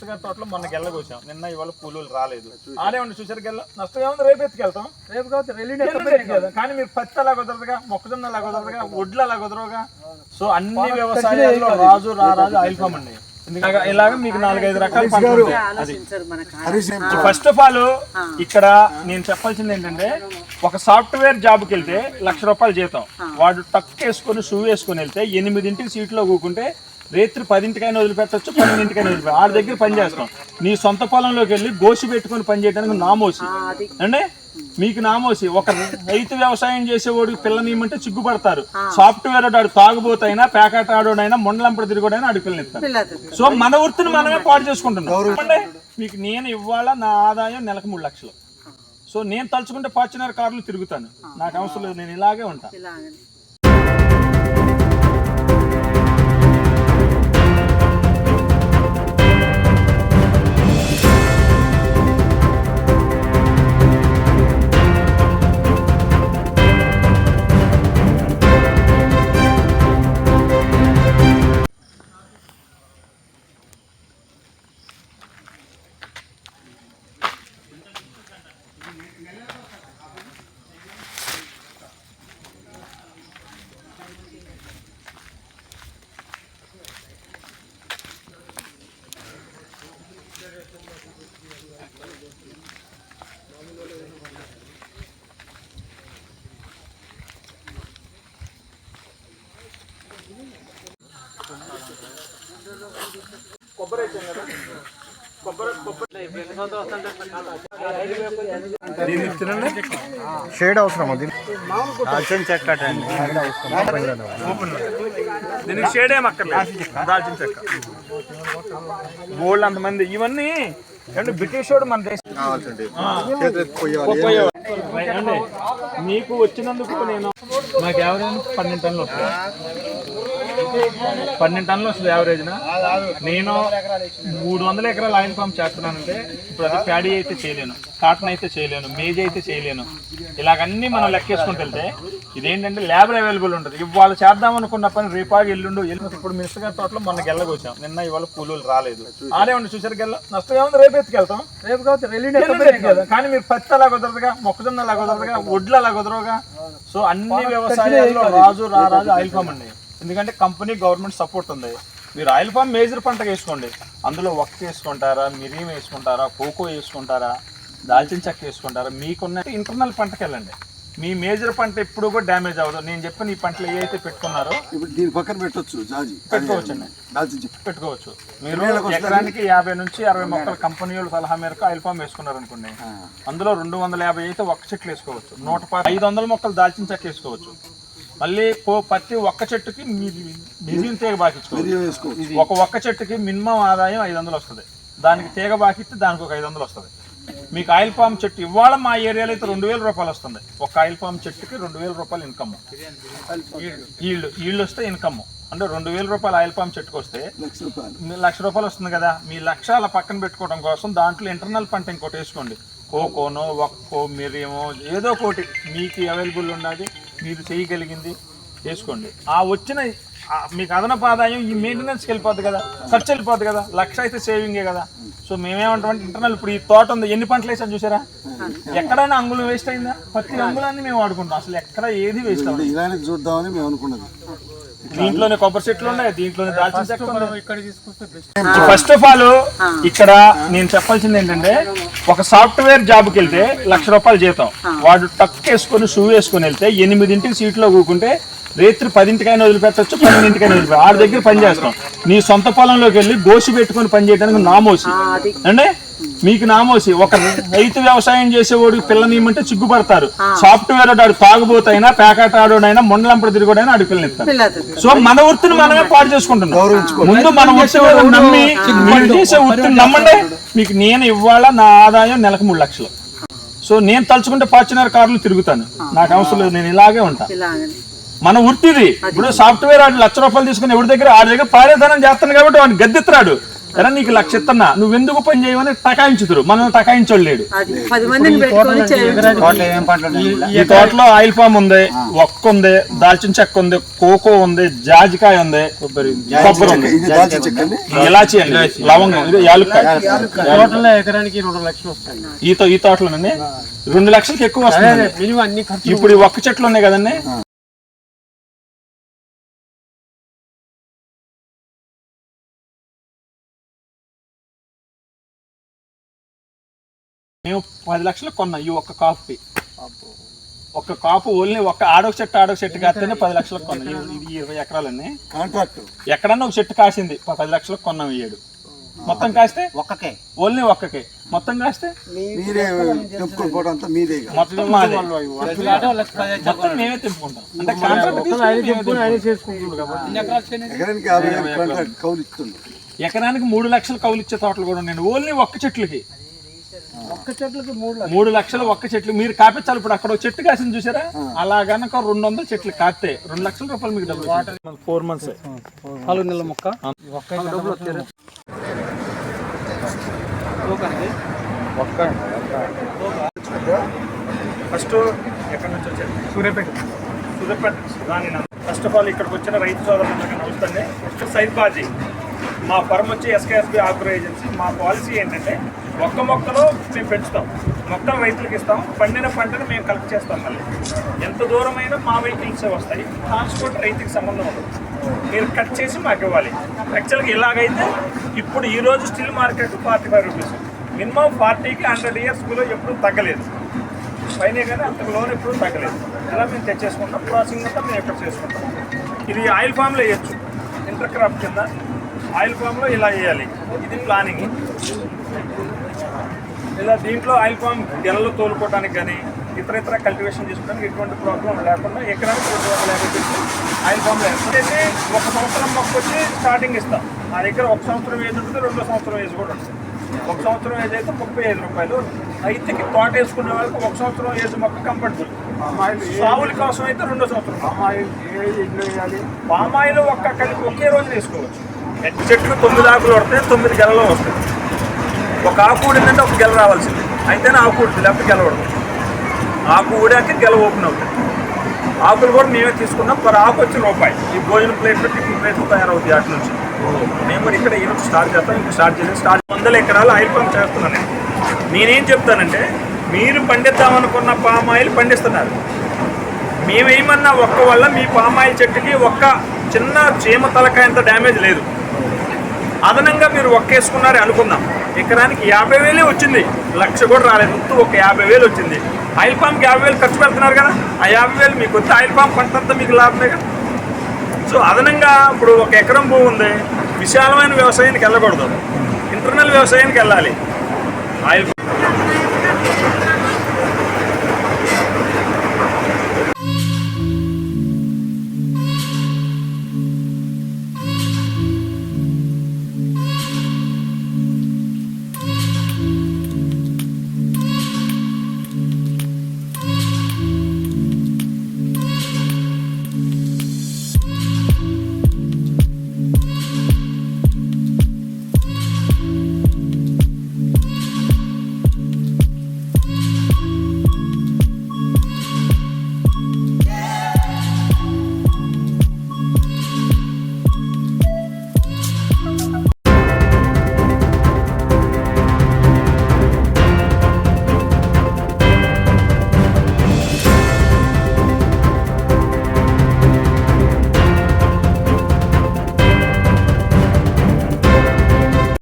తోటలో మొన్న గెల్ల కోసాం. నిన్న ఇవాళ కూలీలు రాలేదు. ఆడే ఉండి చూసారు గెల్ల. నష్టం ఏముంది రేపు ఎత్తుకెళ్తాం. రేపు కావచ్చు. కానీ మీరు పత్తి అలా కుదరదుగా మొక్కజొన్న అలా కుదరదుగా వడ్లు అలా కుదరవుగా? సో అన్ని వ్యవసాయాల్లో రాజు రారాజు ఆయిల్ ఫామ్ అండి ఇలాగ మీకు నాలుగైదు రకాల ఫస్ట్ ఆఫ్ ఆల్ ఇక్కడ నేను చెప్పాల్సింది ఏంటంటే ఒక సాఫ్ట్వేర్ జాబ్కి వెళ్తే లక్ష రూపాయలు జీతం. వాడు టక్ వేసుకొని షూ వేసుకొని వెళ్తే ఎనిమిదింటికి సీట్లో కూకుంటే రేత్రి పదింటికైనా వదిలిపెట్టచ్చు పన్నెండింటికైనా వదిలిపెట్ట ఆడి దగ్గర పని చేస్తాం. నీ సొంత పొలంలోకి వెళ్ళి గోసి పెట్టుకొని పని చేయడానికి నామోసి. అంటే మీకు నామోసి. ఒక రైతు వ్యవసాయం చేసేవాడికి పిల్లనియమంటే సిగ్గుపడతారు సాఫ్ట్వేర్ ఆడు తాగుబోతైనా ప్యాకెట్ ఆడోడైనా మొండలంపడి తిరిగోడైనా ఆడికి పిల్లనిస్తారు సో మన వృత్తిని మనమే పాడు చేసుకుంటున్నాం. మీకు నేను ఇవ్వాలా నా ఆదాయం నెలకు మూడు లక్షలు. సో నేను తలుచుకుంటే ఫార్చునర్ కార్లు తిరుగుతాను. నాకు అవసరం లేదు నేను ఇలాగే ఉంటా ఇలాగని షేడ్ అవసరం అది దాల్చిన చెక్క అండి. దీనికి షేడ్ దాల్చిన చెక్క. గోల్డ్ అంతమంది. ఇవన్నీ అంటే బ్రిటిష్ వాడు మన దేశం? మీకు వచ్చినందుకు నేను నాకు యావరేజ్ పన్నెండు టన్నులు వస్తాయి? పన్నెండు టన్నులు వస్తుంది యావరేజ్న నేను మూడు వందల ఎకరాలు ఆయిల్ పంప్ చేస్తున్నానంటే ఇప్పుడు అది ప్యాడీ అయితే చేయలేను కాటన్ అయితే చేయలేను మేజ్ అయితే చేయలేను. ఇలాగన్నీ మనం లెక్కేసుకుంటూ వెళ్తే ఇదేంటంటే లేబర్ అవైలబుల్ ఉంటుంది. ఇవాళ చేద్దాం అనుకున్న పని రేపాగి ఎల్లుండు ఎల్లుండి. ఇప్పుడు మినిస్టర్ గారి తోటలో మొన్న గెల్లకొచ్చాం నిన్న ఇవాళ కూలీలు రాలేదు. ఆడే ఉండి చూసారు గెల్ల? నష్టం ఏముంది రేపు ఎత్తుకెళ్తాం రేపు కావచ్చు. కానీ మీరు పత్తి అలా కుదరదుగా మొక్కజొన్న అలా కుదరదుగా వడ్లు అలా కుదరవుగా. సో అన్ని వ్యవసాయాల్లో రాజు రారాజు ఆయిల్ ఫామ్ అండి ఎందుకంటే కంపెనీ గవర్నమెంట్ సపోర్ట్ ఉంది. మీరు ఆయిల్ ఫామ్ మేజర్ పంటగా వేసుకోండి. అందులో ఒక్క వేసుకుంటారా మిరియం వేసుకుంటారా కోకో వేసుకుంటారా దాల్చిన చెక్క వేసుకుంటారా మీకున్న ఇంటర్నల్ పంటకి వెళ్ళండి. మీ మేజర్ పంట ఎప్పుడు కూడా డ్యామేజ్ అవ్వదు. నేను చెప్పిన ఈ పంటలు ఏ అయితే పెట్టుకున్నారో ఇప్పుడు దీని పక్కన జాజి. పెట్టుకోవచ్చండి. దాల్చిన చెక్క. పెట్టుకోవచ్చు. మీరు ఎకరానికి యాభై నుంచి అరవై మొక్కల కంపెనీ వాళ్ళ సలహా మేరకు ఆయిల్ ఫామ్ వేసుకున్నారు అనుకోండి అందులో రెండు వందల యాభై అయితే ఒక్క చెట్లు వేసుకోవచ్చు. నూట ఐదు వందల మొక్కలు దాల్చిన చెక్క వేసుకోవచ్చు. మళ్ళీ పో ప్రతి ఒక్క చెట్టుకి మిగిలిన తీగ వేసుకోవచ్చు ఒక ఒక్క చెట్టుకి మినిమం ఆదాయం ఐదు వందలు వస్తుంది. దానికి తీగ బాకిస్తే దానికి ఒక ఐదు వందలు వస్తుంది. మీకు ఆయిల్ పామ్ చెట్టు ఇవాళ మా ఏరియాలో అయితే రెండు వేల రూపాయలు వస్తుంది. ఒక ఆయిల్ పామ్ చెట్టుకి రెండు వేల రూపాయలు ఇన్కమ్ ఈళ్ళు ఈళ్ళు వస్తే ఇన్కమ్ అంటే రెండు వేల రూపాయలు ఆయిల్ పామ్ చెట్టుకు వస్తే లక్ష రూపాయలు. మీ లక్ష రూపాయలు వస్తుంది కదా. మీ లక్ష అలా పక్కన పెట్టుకోవడం కోసం దాంట్లో ఇంటర్నల్ పంట ఇంకోటి వేసుకోండి. కోకోనో ఒక్కో మిరియమో ఏదో ఒకటి. మీకు అవైలబుల్ ఉన్నది మీరు చేయగలిగింది చేసుకోండి. ఆ వచ్చిన మీకు అదనపు ఆదాయం ఈ మెయింటెనెన్స్కి వెళ్ళిపోద్ది కదా ఖర్చు వెళ్ళిపోద్ది కదా లక్ష అయితే సేవింగే కదా. సో మేమేమంటామంటే ఇంటర్నల్ ఇప్పుడు ఈ తోట ఉంది ఎన్ని పంటలు వేసాం చూసారా? ఎక్కడైనా అంగుళం వేస్ట్ అయిందా? ప్రతి అంగుళాన్ని మేము వాడుకుంటాం అసలు ఎక్కడ ఏది వేస్ట్ అవ్వదు ఇలానే చూద్దామని మేము అనుకున్నాం దీంట్లోనే కొబ్బరి చెట్లు ఉన్నాయి దీంట్లోనే దాల్చిన చెట్లు ఉన్నాయి. ఫస్ట్ ఆఫ్ ఆల్ ఇక్కడ నేను చెప్పాల్సింది ఏంటంటే ఒక సాఫ్ట్వేర్ జాబ్కి వెళ్తే లక్ష రూపాయలు జీతం. వాడు టక్ వేసుకొని షూ వేసుకొని వెళ్తే ఎనిమిదింటికి సీట్లో కూకుంటే రేత్రి పదింటికైనా వదిలిపెట్టచ్చు పన్నెండింటికైనా వదిలిపెట్ట ఆడి దగ్గర పని చేస్తాం. నీ సొంత పొలంలోకి వెళ్ళి గోసి పెట్టుకొని పని చేయడానికి నామోసి అంటే మీకు నామోసి ఒక రైతు వ్యవసాయం చేసేవాడికి పిల్లనియమంటే సిగ్గుపడతారు సాఫ్ట్వేర్ ఆడు తాగుబోతైనా ప్యాకెట్ ఆడోడైనా మొండలంపడి తిరిగోడైనా ఆడికి పిల్లనిస్తారు సో మన వృత్తిని మనమే పాడు చేసుకుంటున్నాం. ముందు మన వృత్తి వాడు నమ్మి మీరు చేసే వృత్తిని నమ్మండి. మీకు నేను ఇవ్వాలా నా ఆదాయం నెలకు మూడు లక్షలు. సో నేను తలుచుకుంటే ఫార్చునర్ కార్లు తిరుగుతాను. నాకు అవసరం లేదు నేను ఇలాగే ఉంటా. ఇలాగని. మన వృత్తిది. ఇప్పుడు సాఫ్ట్వేర్ ఆడు లక్ష రూపాయలు తీసుకుని ఎవరి దగ్గర ఆడి దగ్గర పారేదనం చేస్తాను కాబట్టి వాడిని గద్దెత్తాడు ఎరా నీకు లక్ష ఇస్తున్నా నువ్వు ఎందుకు పని చేయమని టకాయించుతురు. ఏం పంటలు ఈ తోటలో ఆయిల్ పామ్ ఉంది ఒక్క ఉంది దాల్చిన చెక్క ఉంది కోకో ఉంది జాజికాయ ఉంది కొబ్బరి ఉంది. ఇలాచి అండి. లవంగం. ఇది యాలుక్కాయ. ఈ తోటలోనండి? రెండు లక్షలకి ఎక్కువ వస్తుంది. మినిమం అన్ని ఖర్చు ఇప్పుడు ఈ ఒక్క చెట్లు ఉన్నాయి కదండి? మేము పది లక్షలు కొన్నాం ఈ ఒక్క కాఫీ. ఒక్క కాపు ఓన్లీ ఒక్క ఆడొక చెట్టు ఆడొక చెట్టు కాస్తేనే పది లక్షలకు కొన్నాం. ఇది- ఇరవై ఎకరాలండి కాంట్రాక్ట్. ఎక్కడన్నా ఒక చెట్టు కాసింది పది లక్షలకు కొన్నాం ఈ ఏడు. మొత్తం కాస్తే ఒక్కకే. ఓన్లీ ఒక్కకే. మొత్తం కాస్తే మీరే మీదే. మొత్తం మాదే. మొత్తం మేమే తెంపుకుంటాం. అంటే కాంట్రాక్ట్ ఎకరానికి కౌలు ఇస్తుంది మూడు లక్షలు కౌలు ఇచ్చే తోటలు కూడా ఉన్నాయి. ఓన్లీ ఒక్క చెట్లకి. ఒక్క చెట్లకి మూడు మూడు లక్షలు ఒక్క చెట్లు. మీరు కాపించాలి ఇప్పుడు. అక్కడ చెట్టు కాసింది చూసారా? అలా గనక రెండు వందల చెట్లు కాస్తే రెండు లక్షల రూపాయలు మీకు డబ్బులు ఫోర్ మంత్స్ నాలుగు నెలల మొక్క. ఫస్ట్ ఎక్కడి నుంచి వచ్చారు? సూర్యాపేట. సూర్యాపేట రాని ఫస్ట్ ఆఫ్ ఆల్ ఇక్కడికి వచ్చిన రైతు సోదరులందరికీ నమస్తే ఫస్ట్ సైద్ బాజీ మా ఫర్మ్ వచ్చి ఎస్కేఎస్బి ఆగ్రో ఏజెన్సీ మా పాలసీ ఏంటంటే ఒక్క మొక్కలో మేము పెంచుతాం. మొక్కలు రైతులకు ఇస్తాం. పండిన పంటను మేము కలెక్ట్ చేస్తాం మళ్ళీ. ఎంత దూరమైనా మా వెహికల్సే వస్తాయి. ట్రాన్స్పోర్ట్ రైతుకి సంబంధం ఉండదు. మీరు కట్ చేసి మాకు ఇవ్వాలి. యాక్చువల్గా ఇలాగైతే ఇప్పుడు ఈరోజు still market forty five rupees. Minimum ఫార్టీకి హండ్రెడ్ ఇయర్స్ బిలో ఎప్పుడూ తగ్గలేదు. పైన కానీ అంతకు లోన్ ఎప్పుడు తగ్గలేదు. ఇలా మేము తెచ్చేసుకుంటాం. ప్రాసెసింగ్ అంతా మేము ఎక్కడ చేసుకుంటాం. ఇది ఆయిల్ ఫామ్లో వేయచ్చు. ఇంటర్ క్రాప్ కింద. ఆయిల్ ఫామ్లో ఇలా వేయాలి. ఇది ప్లానింగ్. ఇలా దీంట్లో ఆయిల్ ఫామ్ గెలలు తోలుకోవడానికి కానీ ఇతర ఇతర కల్టివేషన్ చేసుకోవడానికి ఎటువంటి ప్రాబ్లం లేకుండా ఎకరానికి రెండు వందల యాభై చెట్లు ఆయిల్ ఫామ్లో వేస్తే. ఒక సంవత్సరం మొక్క వచ్చి స్టార్టింగ్ ఇస్తాం. మా దగ్గర ఒక సంవత్సరం ఏజ్ ఉంటుంది రెండో సంవత్సరం ఏజ్ కూడా ఉంటుంది. ఒక సంవత్సరం ఏజ్ అయితే ముప్పై ఐదు రూపాయలు. రైతుకి తోట వేసుకునే వాళ్ళకి ఒక సంవత్సరం ఏజ్ మొక్క కంఫర్టబుల్ సాగుల కోసం అయితే రెండో సంవత్సరం. పామాయిల్ ఒక్క కలిపి ఒకే రోజు వేసుకోవచ్చు. ఎట్టి చెట్లు తొమ్మిది ఆకులు పడితే తొమ్మిది గెలలో వస్తాయి. ఒక ఆకు ఊడిందంటే ఒక గెల రావాల్సింది. అయితేనే ఆకు ఊడుతుంది లేకపోతే గెలవడం ఆకు ఊడాక గెల ఓపెన్ అవుతుంది. ఆకులు కూడా మేమే తీసుకున్నాం. పర్ ఆకు వచ్చి రూపాయి. ఈ భోజన ప్లేట్లు టిఫిన్ ప్లేట్లు తయారవుతాయి అటు నుంచి. మేము కూడా ఇక్కడ ఈరోజు స్టార్ట్ చేస్తాం. ఇంకా స్టార్ట్ చేసి స్టార్ట్ వందల ఎకరాలు ఆయిల్ పంప్ చేస్తున్నాను నేనేం. చెప్తానంటే మీరు పండిద్దామనుకున్న పామ్ ఆయిల్ పండిస్తున్నారు. మేమేమన్నా ఒక్క వల్ల మీ పామ్ ఆయిల్ చెట్టుకి ఒక్క చిన్న చీమ తలకాయంత డ్యామేజ్ లేదు. అదనంగా మీరు ఒక్కేసుకున్నారే అనుకుందాం. ఎకరానికి యాభై వేలే వచ్చింది. లక్ష కూడా రాలేదు. ముందు ఒక యాభై వేలు వచ్చింది. ఆయిల్ పంప్కి యాభై వేలు ఖర్చు పెడుతున్నారు కదా. ఆ యాభై వేలు మీకు వస్తే ఆయిల్ పంప్ పంట మీకు లాభమే కదా. సో అదనంగా ఇప్పుడు ఒక ఎకరం భూమి ఉంది. విశాలమైన వ్యవసాయానికి వెళ్ళకూడదు. ఇంటర్నల్ వ్యవసాయానికి వెళ్ళాలి. ఆయిల్